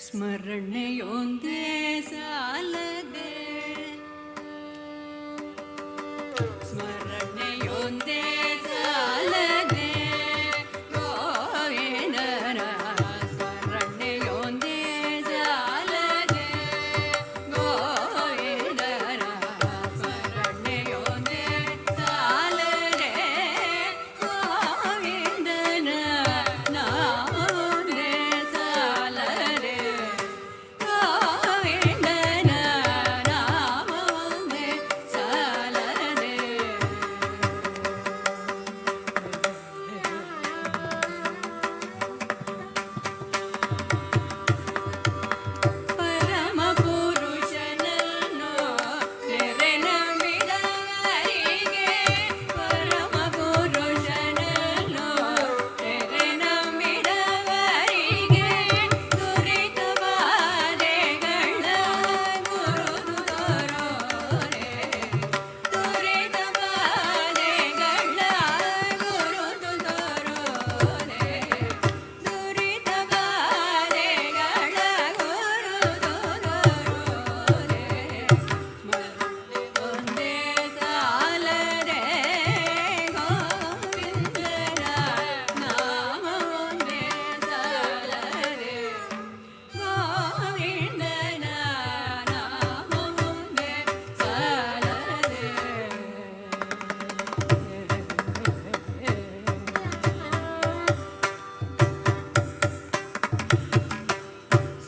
ಸ್ಮರಣೆಯೊಂದೇ ಸಾಲದೆ ಸ್ಮರಣೆಯೊಂದೇ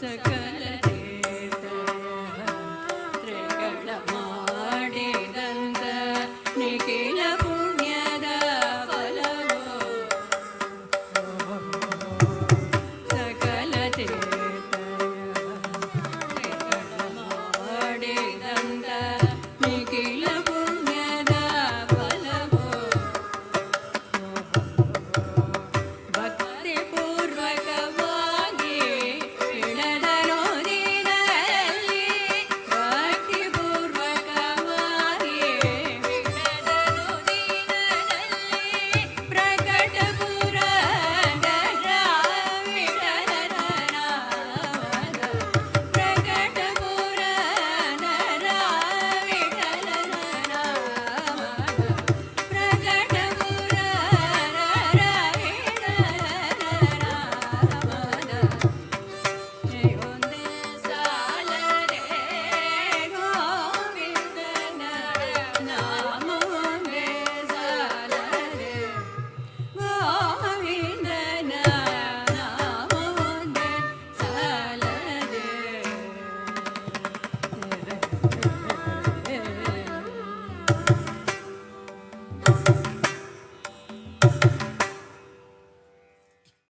Okay.